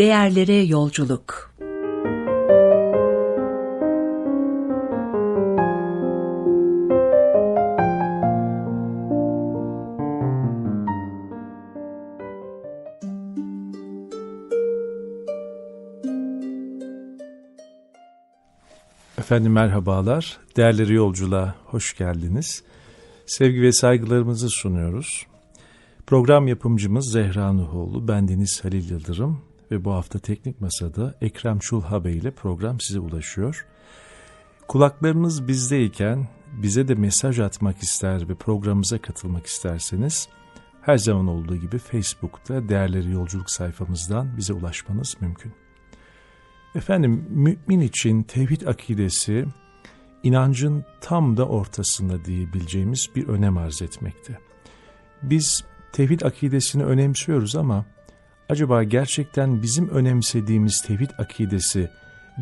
Değerlere Yolculuk Efendim merhabalar, değerli yolculuğa hoş geldiniz. Sevgi ve saygılarımızı sunuyoruz. Program yapımcımız Zehra Nuhoğlu, bendeniz Halil Yıldırım ve bu hafta Teknik Masa'da Ekrem Çulha Bey ile program size ulaşıyor. Kulaklarınız bizdeyken bize de mesaj atmak ister ve programımıza katılmak isterseniz her zaman olduğu gibi Facebook'ta Değerleri Yolculuk sayfamızdan bize ulaşmanız mümkün. Efendim mümin için tevhid akidesi inancın tam da ortasında diyebileceğimiz bir önem arz etmekte. Biz tevhid akidesini önemsiyoruz ama acaba gerçekten bizim önemsediğimiz tevhid akidesi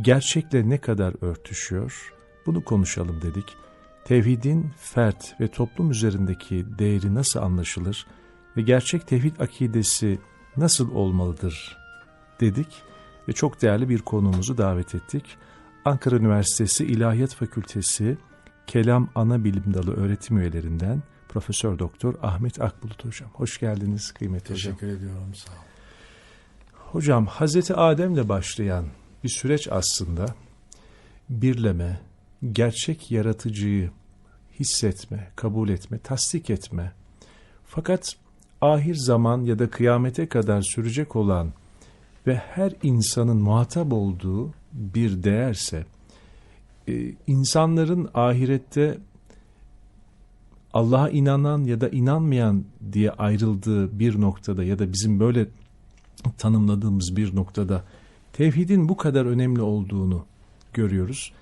gerçekle ne kadar örtüşüyor? Bunu konuşalım dedik. Tevhidin fert ve toplum üzerindeki değeri nasıl anlaşılır ve gerçek tevhid akidesi nasıl olmalıdır dedik ve çok değerli bir konuğumuzu davet ettik. Ankara Üniversitesi İlahiyat Fakültesi Kelam Ana Bilim Dalı öğretim üyelerinden Profesör Doktor Ahmet Akbulut Hocam. Hoş geldiniz kıymetli Teşekkür hocam. ediyorum sağ olun. Hocam Hazreti Adem'le başlayan bir süreç aslında birleme, gerçek yaratıcıyı hissetme, kabul etme, tasdik etme. Fakat ahir zaman ya da kıyamete kadar sürecek olan ve her insanın muhatap olduğu bir değerse, e, insanların ahirette Allah'a inanan ya da inanmayan diye ayrıldığı bir noktada ya da bizim böyle tanımladığımız bir noktada tevhidin bu kadar önemli olduğunu görüyoruz.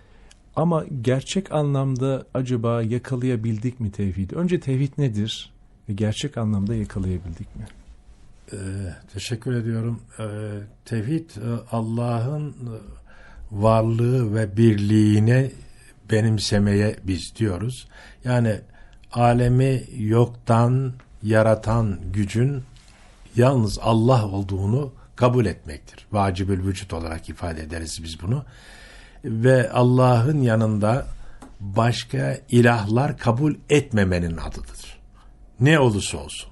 Ama gerçek anlamda acaba yakalayabildik mi tevhidi? Önce tevhid nedir ve gerçek anlamda yakalayabildik mi? Ee, teşekkür ediyorum. Ee, tevhid e, Allah'ın e, varlığı ve birliğine benimsemeye biz diyoruz. Yani alemi yoktan yaratan gücün yalnız Allah olduğunu kabul etmektir. Vacibül vücut olarak ifade ederiz biz bunu. Ve Allah'ın yanında başka ilahlar kabul etmemenin adıdır. Ne olursa olsun.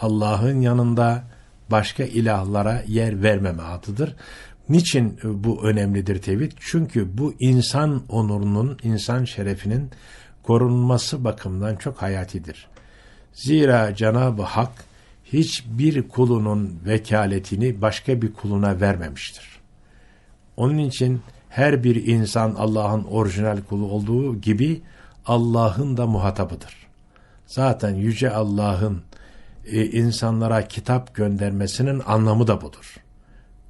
Allah'ın yanında başka ilahlara yer vermeme adıdır. Niçin bu önemlidir tevhid? Çünkü bu insan onurunun, insan şerefinin korunması bakımından çok hayatidir. Zira Cenab-ı Hak hiçbir kulunun vekaletini başka bir kuluna vermemiştir. Onun için her bir insan Allah'ın orijinal kulu olduğu gibi Allah'ın da muhatabıdır. Zaten Yüce Allah'ın e, insanlara kitap göndermesinin anlamı da budur.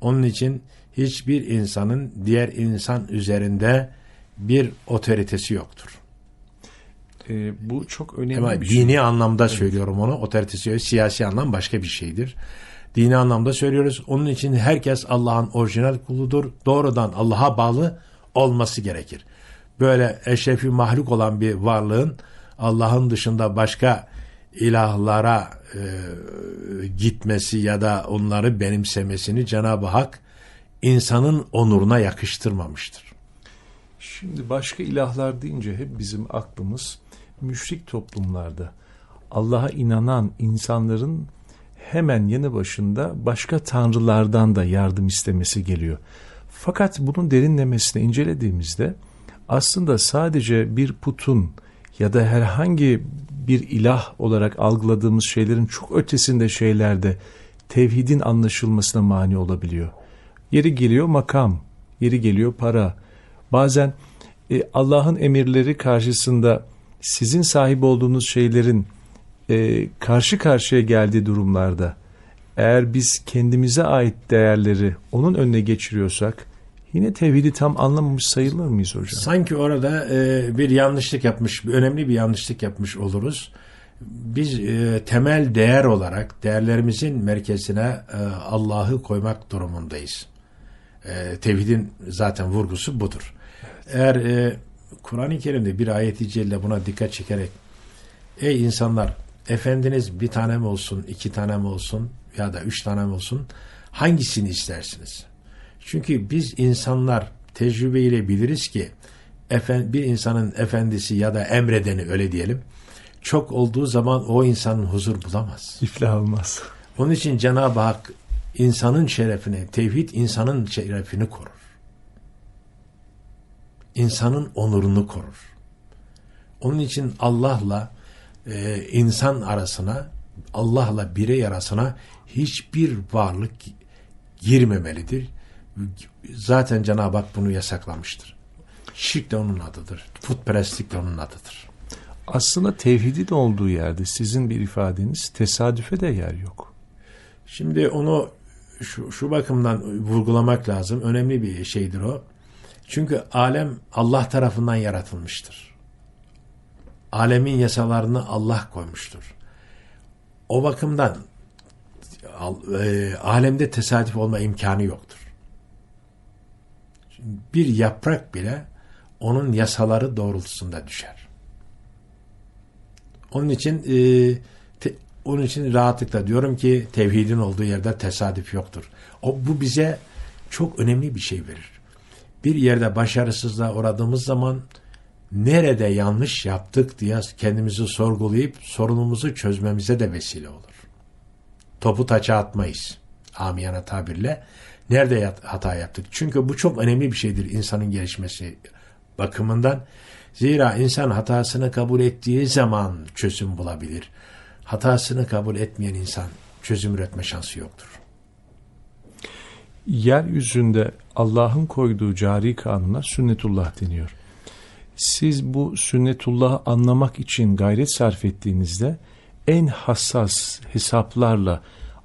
Onun için hiçbir insanın diğer insan üzerinde bir otoritesi yoktur. Ee, bu çok önemli Ama bir dini şey. anlamda söylüyorum onu. Otoritesi. Siyasi anlam başka bir şeydir. Dini anlamda söylüyoruz. Onun için herkes Allah'ın orijinal kuludur. Doğrudan Allah'a bağlı olması gerekir. Böyle eşrefi mahluk olan bir varlığın Allah'ın dışında başka ilahlara e, gitmesi ya da onları benimsemesini Cenab-ı Hak insanın onuruna yakıştırmamıştır. Şimdi başka ilahlar deyince hep bizim aklımız müşrik toplumlarda Allah'a inanan insanların hemen yanı başında başka tanrılardan da yardım istemesi geliyor. Fakat bunun derinlemesine incelediğimizde aslında sadece bir putun ya da herhangi bir ilah olarak algıladığımız şeylerin çok ötesinde şeylerde tevhidin anlaşılmasına mani olabiliyor. Yeri geliyor makam, yeri geliyor para. Bazen e, Allah'ın emirleri karşısında sizin sahip olduğunuz şeylerin e, karşı karşıya geldiği durumlarda eğer biz kendimize ait değerleri onun önüne geçiriyorsak yine tevhidi tam anlamamış sayılır mıyız hocam? Sanki orada e, bir yanlışlık yapmış, önemli bir yanlışlık yapmış oluruz. Biz e, temel değer olarak değerlerimizin merkezine e, Allah'ı koymak durumundayız. E, tevhidin zaten vurgusu budur. Eğer e, Kur'an-ı Kerim'de bir ayeti celle buna dikkat çekerek ey insanlar efendiniz bir tane mi olsun, iki tane mi olsun ya da üç tane mi olsun Hangisini istersiniz? Çünkü biz insanlar tecrübeyle biliriz ki bir insanın efendisi ya da emredeni öyle diyelim çok olduğu zaman o insanın huzur bulamaz. İflah olmaz. Onun için Cenab-ı Hak insanın şerefini, tevhid insanın şerefini korur. İnsanın onurunu korur. Onun için Allah'la e, insan arasına, Allah'la birey arasına hiçbir varlık girmemelidir. Zaten Cenab-ı Hak bunu yasaklamıştır. Şirk de onun adıdır. Putperestlik de onun adıdır. Aslında tevhidin olduğu yerde sizin bir ifadeniz tesadüfe de yer yok. Şimdi onu şu, şu bakımdan vurgulamak lazım. Önemli bir şeydir o. Çünkü alem Allah tarafından yaratılmıştır. Alemin yasalarını Allah koymuştur. O bakımdan e, alemde tesadüf olma imkanı yoktur. Bir yaprak bile onun yasaları doğrultusunda düşer. Onun için e, te, onun için rahatlıkla diyorum ki tevhidin olduğu yerde tesadüf yoktur. O bu bize çok önemli bir şey verir. Bir yerde başarısızlığa uğradığımız zaman nerede yanlış yaptık diye kendimizi sorgulayıp sorunumuzu çözmemize de vesile olur. Topu taça atmayız. Amiyana tabirle. Nerede hata yaptık? Çünkü bu çok önemli bir şeydir insanın gelişmesi bakımından. Zira insan hatasını kabul ettiği zaman çözüm bulabilir. Hatasını kabul etmeyen insan çözüm üretme şansı yoktur. Yeryüzünde Allah'ın koyduğu cari kanuna sünnetullah deniyor. Siz bu sünnetullahı anlamak için gayret sarf ettiğinizde en hassas hesaplarla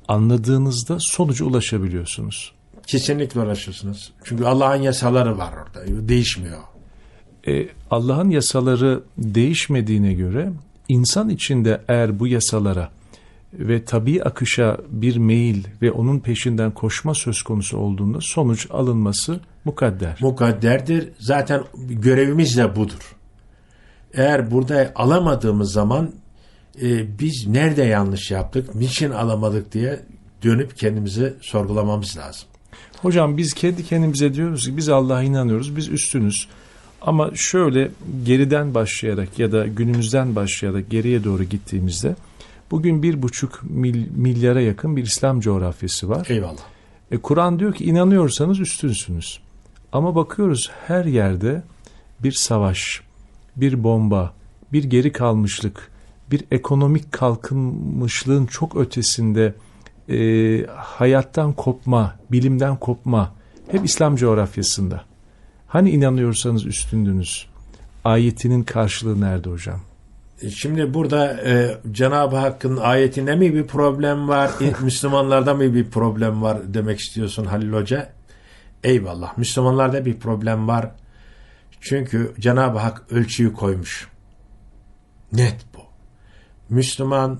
anladığınızda sonuca ulaşabiliyorsunuz. Kesinlikle ulaşırsınız. Çünkü Allah'ın yasaları var orada. Değişmiyor. Ee, Allah'ın yasaları değişmediğine göre insan içinde eğer bu yasalara ve tabi akışa bir meyil ve onun peşinden koşma söz konusu olduğunda sonuç alınması mukadder. Mukadderdir. Zaten görevimiz de budur. Eğer burada alamadığımız zaman e, biz nerede yanlış yaptık, niçin alamadık diye dönüp kendimizi sorgulamamız lazım. Hocam biz kendi kendimize diyoruz ki biz Allah'a inanıyoruz, biz üstünüz. Ama şöyle geriden başlayarak ya da günümüzden başlayarak geriye doğru gittiğimizde bugün bir buçuk mil, milyara yakın bir İslam coğrafyası var. Eyvallah. E, Kur'an diyor ki inanıyorsanız üstünsünüz. Ama bakıyoruz her yerde bir savaş, bir bomba, bir geri kalmışlık, bir ekonomik kalkınmışlığın çok ötesinde e, hayattan kopma, bilimden kopma hep İslam coğrafyasında. Hani inanıyorsanız üstündünüz. Ayetinin karşılığı nerede hocam? Şimdi burada e, Cenab-ı Hakk'ın ayetinde mi bir problem var, Müslümanlarda mı bir problem var demek istiyorsun Halil Hoca? Eyvallah. Müslümanlarda bir problem var. Çünkü Cenab-ı Hak ölçüyü koymuş. Net bu. Müslüman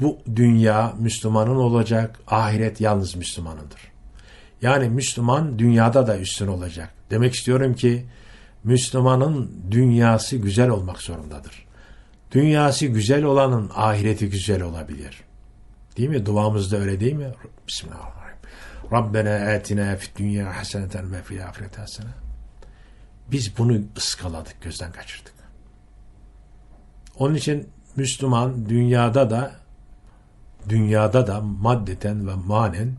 bu dünya Müslümanın olacak, ahiret yalnız Müslümanındır. Yani Müslüman dünyada da üstün olacak. Demek istiyorum ki Müslümanın dünyası güzel olmak zorundadır. Dünyası güzel olanın ahireti güzel olabilir. Değil mi? Duamızda öyle değil mi? Bismillahirrahmanirrahim. Rabbena atina fid dünya haseneten ve fil ahireti hasene. Biz bunu ıskaladık, gözden kaçırdık. Onun için Müslüman dünyada da dünyada da maddeten ve manen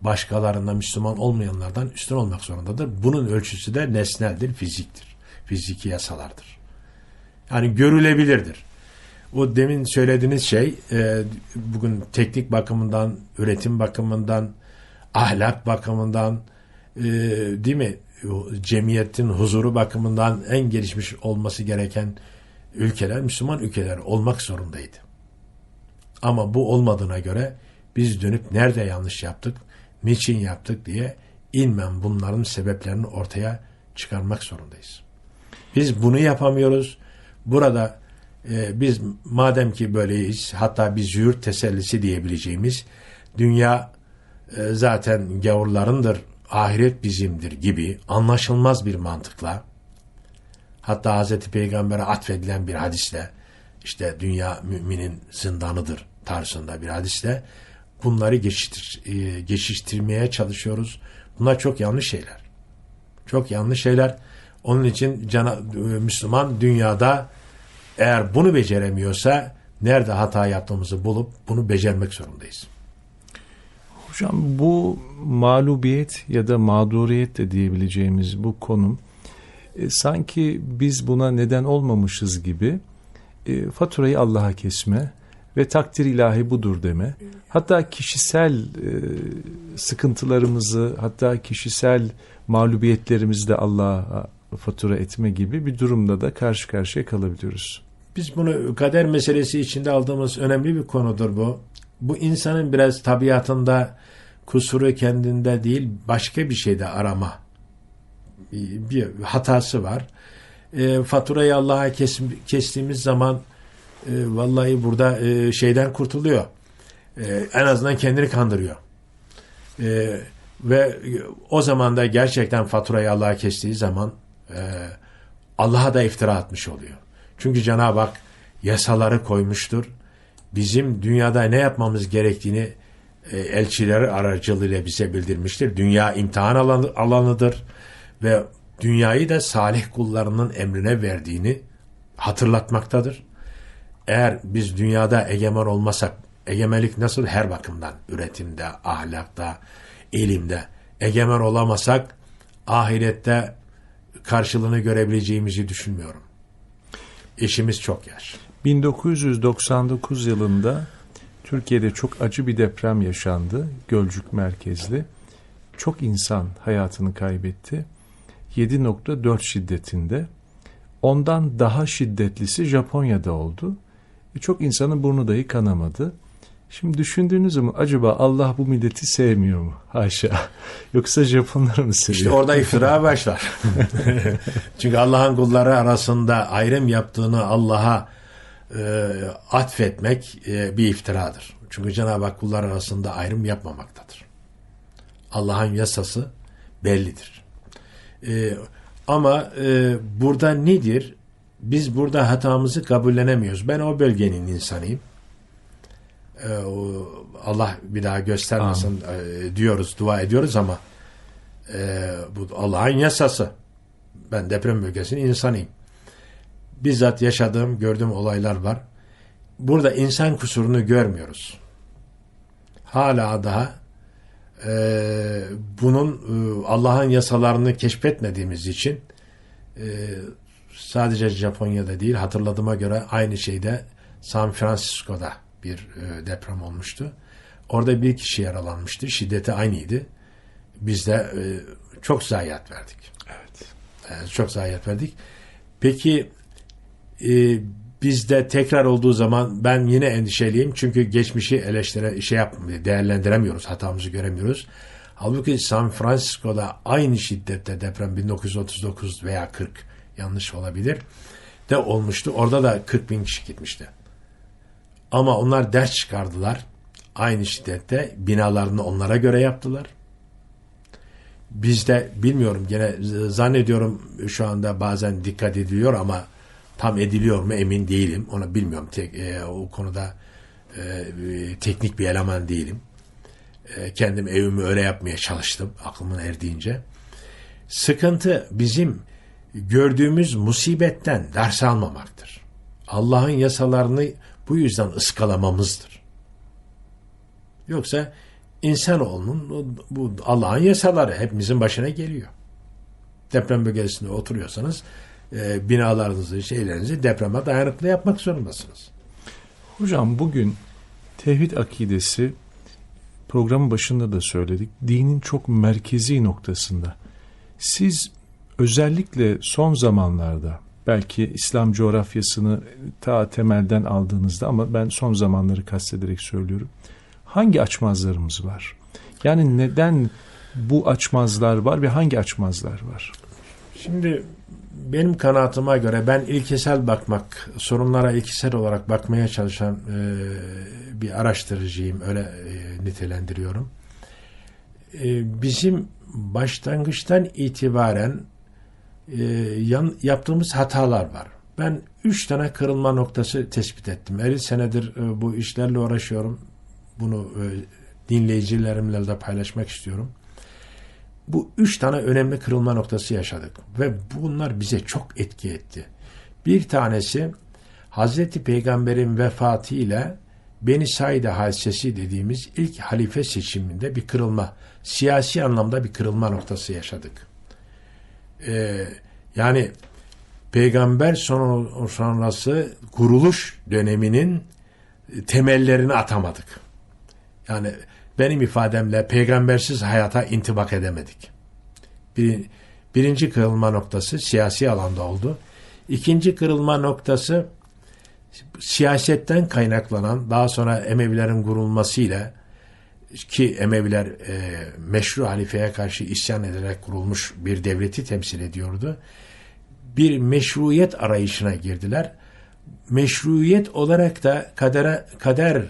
başkalarında Müslüman olmayanlardan üstün olmak zorundadır. Bunun ölçüsü de nesneldir, fiziktir. Fiziki yasalardır. Yani görülebilirdir. O demin söylediğiniz şey e, bugün teknik bakımından, üretim bakımından, ahlak bakımından, e, değil mi? Cemiyetin huzuru bakımından en gelişmiş olması gereken ülkeler Müslüman ülkeler olmak zorundaydı. Ama bu olmadığına göre biz dönüp nerede yanlış yaptık, niçin yaptık diye ilmen bunların sebeplerini ortaya çıkarmak zorundayız. Biz bunu yapamıyoruz. Burada e, biz madem ki böyleyiz hatta biz yurt tesellisi diyebileceğimiz dünya e, zaten gavurlarındır ahiret bizimdir gibi anlaşılmaz bir mantıkla hatta Hz. Peygamber'e atfedilen bir hadisle işte dünya müminin zindanıdır tarzında bir hadisle bunları geçiştir, e, geçiştirmeye çalışıyoruz. Bunlar çok yanlış şeyler. Çok yanlış şeyler. Onun için cana, e, Müslüman dünyada eğer bunu beceremiyorsa nerede hata yaptığımızı bulup bunu becermek zorundayız. Hocam bu mağlubiyet ya da mağduriyet de diyebileceğimiz bu konum e, sanki biz buna neden olmamışız gibi e, faturayı Allah'a kesme ve takdir ilahi budur deme. Hatta kişisel e, sıkıntılarımızı hatta kişisel mağlubiyetlerimizi de Allah'a fatura etme gibi bir durumda da karşı karşıya kalabiliyoruz. Biz bunu kader meselesi içinde aldığımız önemli bir konudur bu. Bu insanın biraz tabiatında kusuru kendinde değil başka bir şeyde arama bir, hatası var. E, faturayı Allah'a kes, kestiğimiz zaman e, vallahi burada e, şeyden kurtuluyor. E, en azından kendini kandırıyor. E, ve o zaman da gerçekten faturayı Allah'a kestiği zaman e, Allah'a da iftira atmış oluyor. Çünkü Cenab-ı Hak yasaları koymuştur. Bizim dünyada ne yapmamız gerektiğini e, elçileri aracılığıyla bize bildirmiştir. Dünya imtihan alanı, alanıdır ve dünyayı da salih kullarının emrine verdiğini hatırlatmaktadır. Eğer biz dünyada egemen olmasak, egemenlik nasıl her bakımdan, üretimde, ahlakta, ilimde egemen olamasak, ahirette karşılığını görebileceğimizi düşünmüyorum. İşimiz çok yaş. 1999 yılında Türkiye'de çok acı bir deprem yaşandı. Gölcük merkezli. Çok insan hayatını kaybetti. 7.4 şiddetinde. Ondan daha şiddetlisi Japonya'da oldu. E çok insanın burnu dahi kanamadı. Şimdi düşündüğünüz zaman acaba Allah bu milleti sevmiyor mu? Haşa. Yoksa Japonları mı seviyor? İşte orada iftira başlar. Çünkü Allah'ın kulları arasında ayrım yaptığını Allah'a e, atfetmek e, bir iftiradır. Çünkü Cenab-ı Hak kullar arasında ayrım yapmamaktadır. Allah'ın yasası bellidir. E, ama e, burada nedir? Biz burada hatamızı kabullenemiyoruz. Ben o bölgenin insanıyım. E, o, Allah bir daha göstermesin e, diyoruz, dua ediyoruz ama e, bu Allah'ın yasası. Ben deprem bölgesinin insanıyım. Bizzat yaşadığım, gördüğüm olaylar var. Burada insan kusurunu görmüyoruz. Hala daha e, bunun e, Allah'ın yasalarını keşfetmediğimiz için e, sadece Japonya'da değil hatırladığıma göre aynı şeyde San Francisco'da bir e, deprem olmuştu. Orada bir kişi yaralanmıştı. Şiddeti aynıydı. Biz de e, çok zayiat verdik. Evet. E, çok zayiat verdik. Peki e, bizde tekrar olduğu zaman ben yine endişeliyim. Çünkü geçmişi eleştire şey yapmıyor, değerlendiremiyoruz. Hatamızı göremiyoruz. Halbuki San Francisco'da aynı şiddette deprem 1939 veya 40 yanlış olabilir de olmuştu. Orada da 40 bin kişi gitmişti. Ama onlar ders çıkardılar. Aynı şiddette binalarını onlara göre yaptılar. Bizde bilmiyorum gene zannediyorum şu anda bazen dikkat ediliyor ama tam ediliyor mu emin değilim. Onu bilmiyorum. Tek, e, o konuda e, teknik bir eleman değilim. E, kendim evimi öyle yapmaya çalıştım aklımın erdiğince. Sıkıntı bizim gördüğümüz musibetten ders almamaktır. Allah'ın yasalarını bu yüzden ıskalamamızdır. Yoksa insanoğlunun bu Allah'ın yasaları hepimizin başına geliyor. Deprem bölgesinde oturuyorsanız e, binalarınızı, şeylerinizi depreme dayanıklı yapmak zorundasınız. Hocam bugün tevhid akidesi programın başında da söyledik. Dinin çok merkezi noktasında. Siz özellikle son zamanlarda belki İslam coğrafyasını ta temelden aldığınızda ama ben son zamanları kastederek söylüyorum. Hangi açmazlarımız var? Yani neden bu açmazlar var ve hangi açmazlar var? Şimdi benim kanaatıma göre ben ilkesel bakmak, sorunlara ilkesel olarak bakmaya çalışan e, bir araştırıcıyım. Öyle e, nitelendiriyorum. E, bizim başlangıçtan itibaren e, yan, yaptığımız hatalar var. Ben üç tane kırılma noktası tespit ettim. 50 senedir e, bu işlerle uğraşıyorum. Bunu e, dinleyicilerimle de paylaşmak istiyorum. Bu üç tane önemli kırılma noktası yaşadık ve bunlar bize çok etki etti. Bir tanesi Hazreti Peygamber'in vefatıyla Beni Saide hadisesi dediğimiz ilk halife seçiminde bir kırılma, siyasi anlamda bir kırılma noktası yaşadık. Ee, yani peygamber sonu- sonrası kuruluş döneminin temellerini atamadık. Yani benim ifademle peygambersiz hayata intibak edemedik. Bir, birinci kırılma noktası siyasi alanda oldu. İkinci kırılma noktası siyasetten kaynaklanan daha sonra Emevilerin kurulmasıyla ki Emeviler e, meşru halifeye karşı isyan ederek kurulmuş bir devleti temsil ediyordu. Bir meşruiyet arayışına girdiler. Meşruiyet olarak da kadere, kader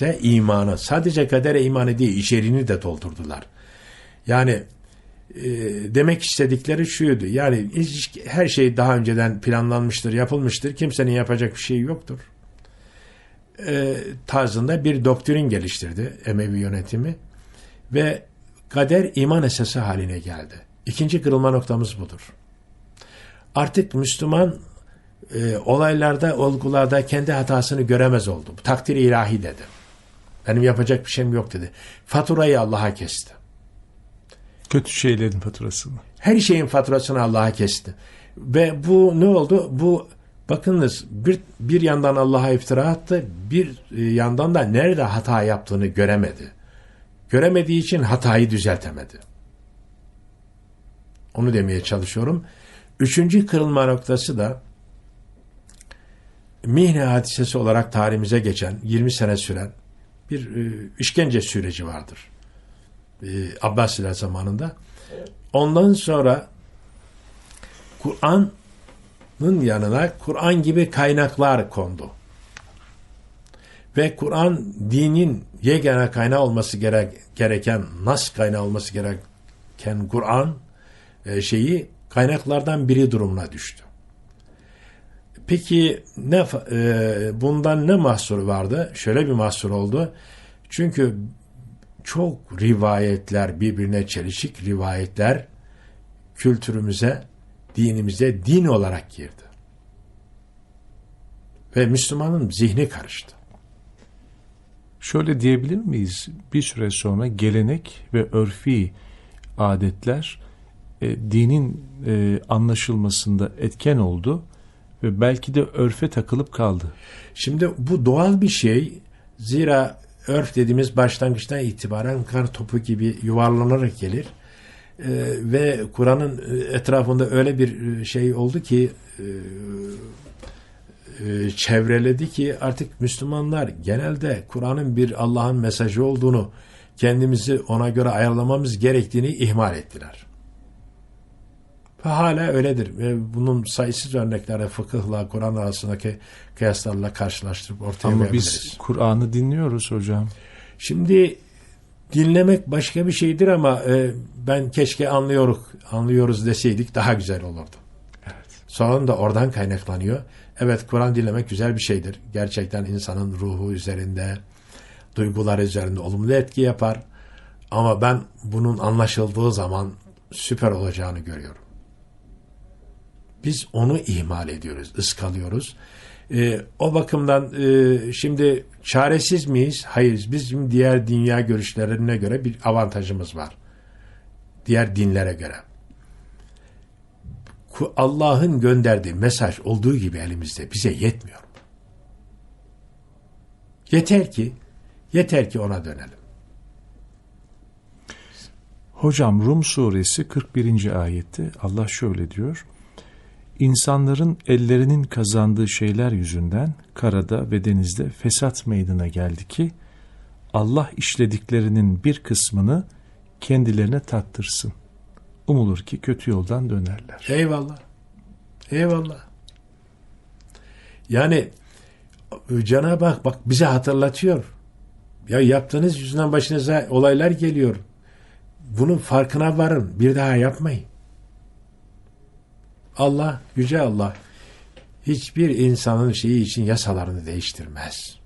de imanı, sadece kadere imanı değil, içeriğini de doldurdular. Yani e, demek istedikleri şuydu. Yani hiç- her şey daha önceden planlanmıştır, yapılmıştır. Kimsenin yapacak bir şey yoktur. E, tarzında bir doktrin geliştirdi Emevi yönetimi ve kader iman esası haline geldi. İkinci kırılma noktamız budur. Artık Müslüman e, olaylarda, olgularda kendi hatasını göremez oldu. Bu takdir ilahi dedi. Benim yapacak bir şeyim yok dedi. Faturayı Allah'a kesti. Kötü şeylerin faturasını. Her şeyin faturasını Allah'a kesti. Ve bu ne oldu? Bu bakınız bir, bir yandan Allah'a iftira attı, bir e, yandan da nerede hata yaptığını göremedi. Göremediği için hatayı düzeltemedi. Onu demeye çalışıyorum. Üçüncü kırılma noktası da Mihne hadisesi olarak tarihimize geçen 20 sene süren bir e, işkence süreci vardır. E, Abbasiler zamanında. Ondan sonra Kur'an'ın yanına Kur'an gibi kaynaklar kondu. Ve Kur'an dinin yegane kaynağı olması gerek, gereken, nas kaynağı olması gereken Kur'an e, şeyi kaynaklardan biri durumuna düştü. Peki ne e, bundan ne mahsuru vardı? Şöyle bir mahsur oldu. Çünkü çok rivayetler birbirine çelişik rivayetler kültürümüze, dinimize din olarak girdi. Ve Müslümanın zihni karıştı. Şöyle diyebilir miyiz? Bir süre sonra gelenek ve örfi adetler e, dinin e, anlaşılmasında etken oldu ve belki de örfe takılıp kaldı. Şimdi bu doğal bir şey. Zira örf dediğimiz başlangıçtan itibaren kar topu gibi yuvarlanarak gelir. Ee, ve Kur'an'ın e, etrafında öyle bir e, şey oldu ki e, e, çevreledi ki artık Müslümanlar genelde Kur'an'ın bir Allah'ın mesajı olduğunu kendimizi ona göre ayarlamamız gerektiğini ihmal ettiler. Ve hala öyledir. Ve bunun sayısız örnekleri fıkıhla, Kur'an arasındaki kıyaslarla karşılaştırıp ortaya Ama koyabiliriz. biz Kur'an'ı dinliyoruz hocam. Şimdi dinlemek başka bir şeydir ama e, ben keşke anlıyoruz, anlıyoruz deseydik daha güzel olurdu. Evet. Sorun da oradan kaynaklanıyor. Evet Kur'an dinlemek güzel bir şeydir. Gerçekten insanın ruhu üzerinde, duygular üzerinde olumlu etki yapar. Ama ben bunun anlaşıldığı zaman süper olacağını görüyorum. Biz onu ihmal ediyoruz, ıskalıyoruz. Ee, o bakımdan e, şimdi çaresiz miyiz? Hayır. Bizim diğer dünya görüşlerine göre bir avantajımız var. Diğer dinlere göre. Allah'ın gönderdiği mesaj olduğu gibi elimizde bize yetmiyor. Yeter ki yeter ki ona dönelim. Hocam Rum suresi 41. ayette Allah şöyle diyor. İnsanların ellerinin kazandığı şeyler yüzünden karada ve denizde fesat meydana geldi ki Allah işlediklerinin bir kısmını kendilerine tattırsın. Umulur ki kötü yoldan dönerler. Eyvallah. Eyvallah. Yani Cenab-ı Hak bak bize hatırlatıyor. Ya yaptığınız yüzünden başınıza olaylar geliyor. Bunun farkına varın. Bir daha yapmayın. Allah, Yüce Allah hiçbir insanın şeyi için yasalarını değiştirmez.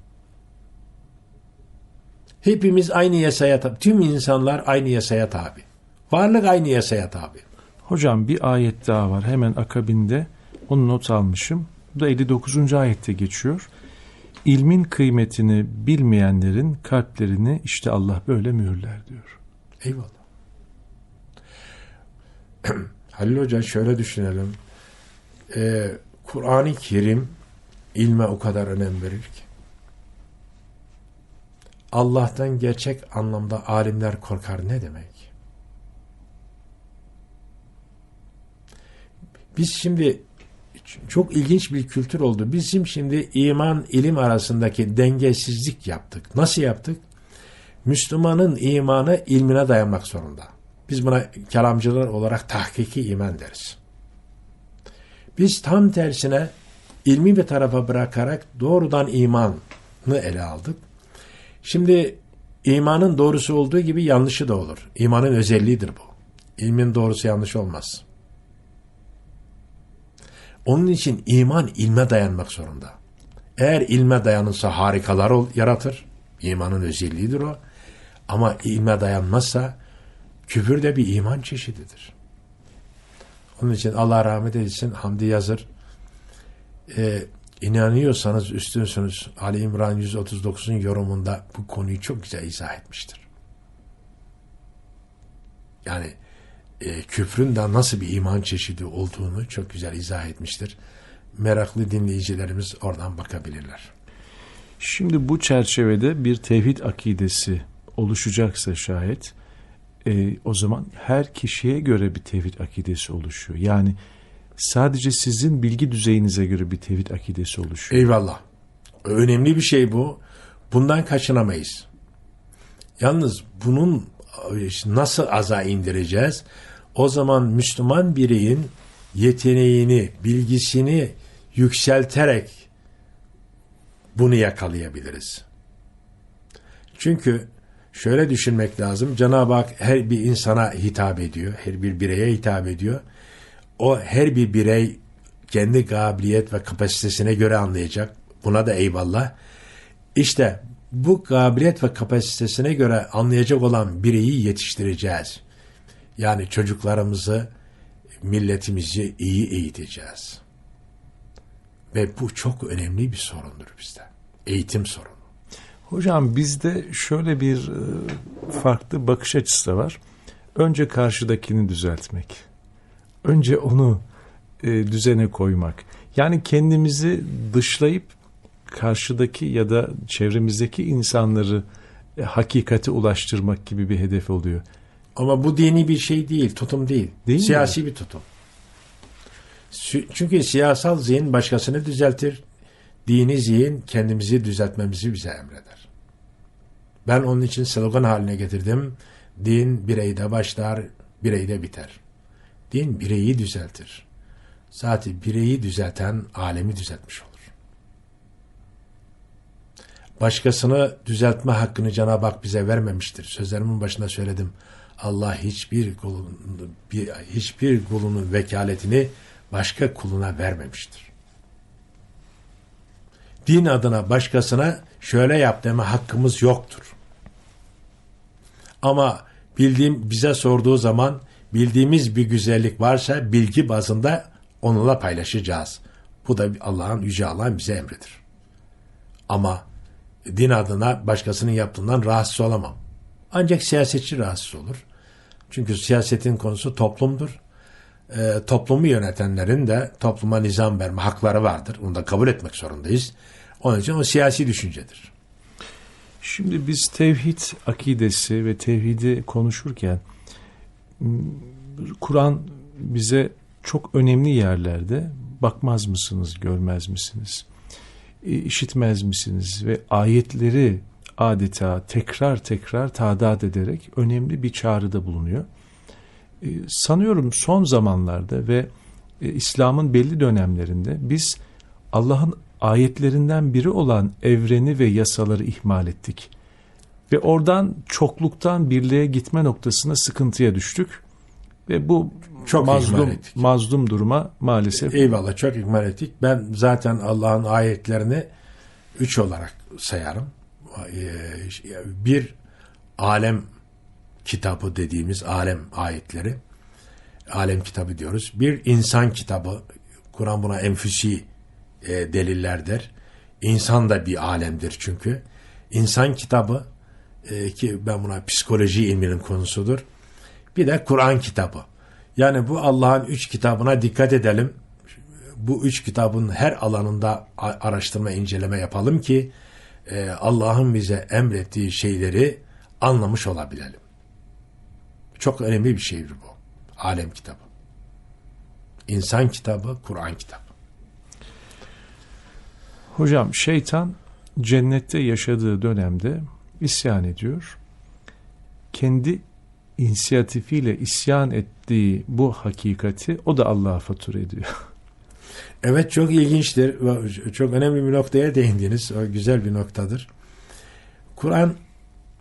Hepimiz aynı yasaya tabi. Tüm insanlar aynı yasaya tabi. Varlık aynı yasaya tabi. Hocam bir ayet daha var hemen akabinde. Onu not almışım. Bu da 59. ayette geçiyor. İlmin kıymetini bilmeyenlerin kalplerini işte Allah böyle mühürler diyor. Eyvallah. Halil Hoca şöyle düşünelim. Ee, Kur'an-ı Kerim ilme o kadar önem verir ki. Allah'tan gerçek anlamda alimler korkar ne demek? Biz şimdi çok ilginç bir kültür oldu. Bizim şimdi iman ilim arasındaki dengesizlik yaptık. Nasıl yaptık? Müslümanın imanı ilmine dayanmak zorunda. Biz buna kelamcılar olarak tahkiki iman deriz. Biz tam tersine ilmi bir tarafa bırakarak doğrudan imanı ele aldık. Şimdi imanın doğrusu olduğu gibi yanlışı da olur. İmanın özelliğidir bu. İlmin doğrusu yanlış olmaz. Onun için iman ilme dayanmak zorunda. Eğer ilme dayanırsa harikalar yaratır. İmanın özelliğidir o. Ama ilme dayanmazsa küfür de bir iman çeşididir. Onun için Allah rahmet eylesin Hamdi Yazır e, inanıyorsanız üstünsünüz Ali İmran 139'un yorumunda bu konuyu çok güzel izah etmiştir. Yani e, küfrün de nasıl bir iman çeşidi olduğunu çok güzel izah etmiştir. Meraklı dinleyicilerimiz oradan bakabilirler. Şimdi bu çerçevede bir tevhid akidesi oluşacaksa şayet e, o zaman her kişiye göre bir tevhid akidesi oluşuyor. Yani sadece sizin bilgi düzeyinize göre bir tevhid akidesi oluşuyor. Eyvallah. Önemli bir şey bu. Bundan kaçınamayız. Yalnız bunun nasıl aza indireceğiz? O zaman Müslüman bireyin yeteneğini, bilgisini yükselterek bunu yakalayabiliriz. Çünkü şöyle düşünmek lazım. Cenab-ı Hak her bir insana hitap ediyor. Her bir bireye hitap ediyor. O her bir birey kendi kabiliyet ve kapasitesine göre anlayacak. Buna da eyvallah. İşte bu kabiliyet ve kapasitesine göre anlayacak olan bireyi yetiştireceğiz. Yani çocuklarımızı, milletimizi iyi eğiteceğiz. Ve bu çok önemli bir sorundur bizde. Eğitim sorunu. Hocam bizde şöyle bir e, farklı bakış açısı da var. Önce karşıdakini düzeltmek. Önce onu e, düzene koymak. Yani kendimizi dışlayıp karşıdaki ya da çevremizdeki insanları e, hakikate ulaştırmak gibi bir hedef oluyor. Ama bu dini bir şey değil, tutum değil. Değil mi? Siyasi bir tutum. Çünkü siyasal zihin başkasını düzeltir. Dini zihin kendimizi düzeltmemizi bize emreder. Ben onun için slogan haline getirdim. Din bireyde başlar, bireyde biter. Din bireyi düzeltir. Zaten bireyi düzelten alemi düzeltmiş olur. Başkasını düzeltme hakkını Cenab-ı Hak bize vermemiştir. Sözlerimin başında söyledim. Allah hiçbir kulun, bir, hiçbir kulunun vekaletini başka kuluna vermemiştir. Din adına başkasına şöyle yap deme hakkımız yoktur. Ama bildiğim bize sorduğu zaman bildiğimiz bir güzellik varsa bilgi bazında onunla paylaşacağız. Bu da Allah'ın yüce Allah'ın bize emridir. Ama din adına başkasının yaptığından rahatsız olamam. Ancak siyasetçi rahatsız olur. Çünkü siyasetin konusu toplumdur. Ee, toplumu yönetenlerin de topluma nizam verme hakları vardır. Onu da kabul etmek zorundayız. Onun için o siyasi düşüncedir. Şimdi biz tevhid akidesi ve tevhidi konuşurken Kur'an bize çok önemli yerlerde bakmaz mısınız, görmez misiniz, e, işitmez misiniz ve ayetleri adeta tekrar tekrar tadat ederek önemli bir çağrıda bulunuyor. E, Sanıyorum son zamanlarda ve e, İslam'ın belli dönemlerinde biz Allah'ın ayetlerinden biri olan evreni ve yasaları ihmal ettik. Ve oradan çokluktan birliğe gitme noktasına sıkıntıya düştük. Ve bu Çok ihmal mazlum, mazlum duruma maalesef Eyvallah çok ikmal ettik. Ben zaten Allah'ın ayetlerini üç olarak sayarım. e, bir alem kitabı dediğimiz alem ayetleri alem kitabı diyoruz. Bir insan kitabı Kur'an buna enfüsi e, deliller der. İnsan da bir alemdir çünkü. İnsan kitabı e, ki ben buna psikoloji ilminin konusudur. Bir de Kur'an kitabı. Yani bu Allah'ın üç kitabına dikkat edelim. Bu üç kitabın her alanında araştırma, inceleme yapalım ki e, Allah'ın bize emrettiği şeyleri anlamış olabilelim. Çok önemli bir şeydir bu. Alem kitabı. İnsan kitabı, Kur'an kitabı. Hocam şeytan cennette yaşadığı dönemde isyan ediyor. Kendi inisiyatifiyle isyan ettiği bu hakikati o da Allah'a fatura ediyor. Evet çok ilginçtir. Çok önemli bir noktaya değindiniz. O güzel bir noktadır. Kur'an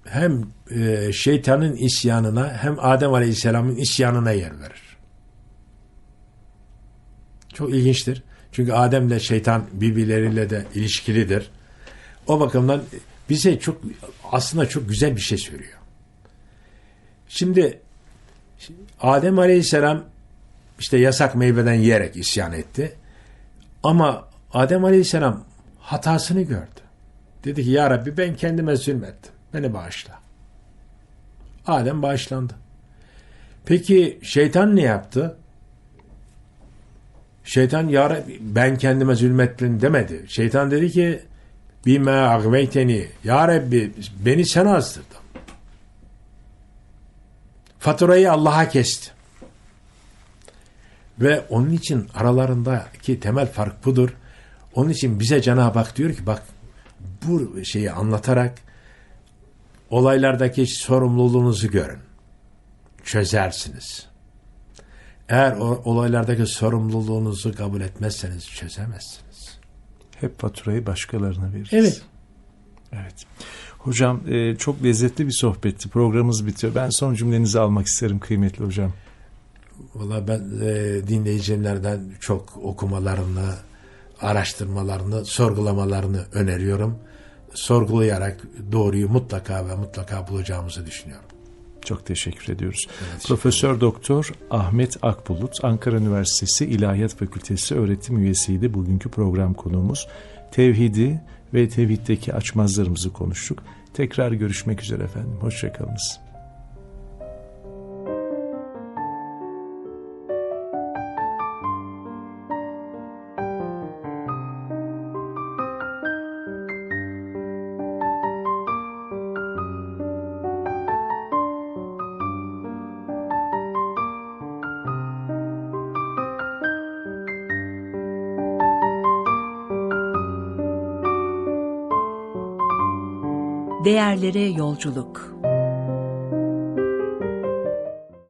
hem e, şeytanın isyanına hem Adem Aleyhisselam'ın isyanına yer verir. Çok ilginçtir. Çünkü Adem'le şeytan birbirleriyle de ilişkilidir. O bakımdan bize çok aslında çok güzel bir şey söylüyor. Şimdi Adem Aleyhisselam işte yasak meyveden yiyerek isyan etti. Ama Adem Aleyhisselam hatasını gördü. Dedi ki ya Rabbi ben kendime zulmettim. Beni bağışla. Adem bağışlandı. Peki şeytan ne yaptı? Şeytan ya ben kendime zulmettim demedi. Şeytan dedi ki bime agveyteni ya Rabbi beni sen azdırdın. Faturayı Allah'a kesti. Ve onun için aralarındaki temel fark budur. Onun için bize Cenab-ı Hak diyor ki bak bu şeyi anlatarak olaylardaki sorumluluğunuzu görün. Çözersiniz. Eğer o olaylardaki sorumluluğunuzu kabul etmezseniz çözemezsiniz. Hep faturayı başkalarına veririz. Evet. Evet. Hocam e, çok lezzetli bir sohbetti. Programımız bitiyor. Ben son cümlenizi almak isterim kıymetli hocam. Valla ben e, dinleyicilerden çok okumalarını, araştırmalarını, sorgulamalarını öneriyorum. Sorgulayarak doğruyu mutlaka ve mutlaka bulacağımızı düşünüyorum. Çok teşekkür ediyoruz. Evet, Profesör Doktor Ahmet Akbulut, Ankara Üniversitesi İlahiyat Fakültesi öğretim üyesiydi bugünkü program konuğumuz. Tevhidi ve tevhiddeki açmazlarımızı konuştuk. Tekrar görüşmek üzere efendim. Hoşçakalınız. Değerlere yolculuk.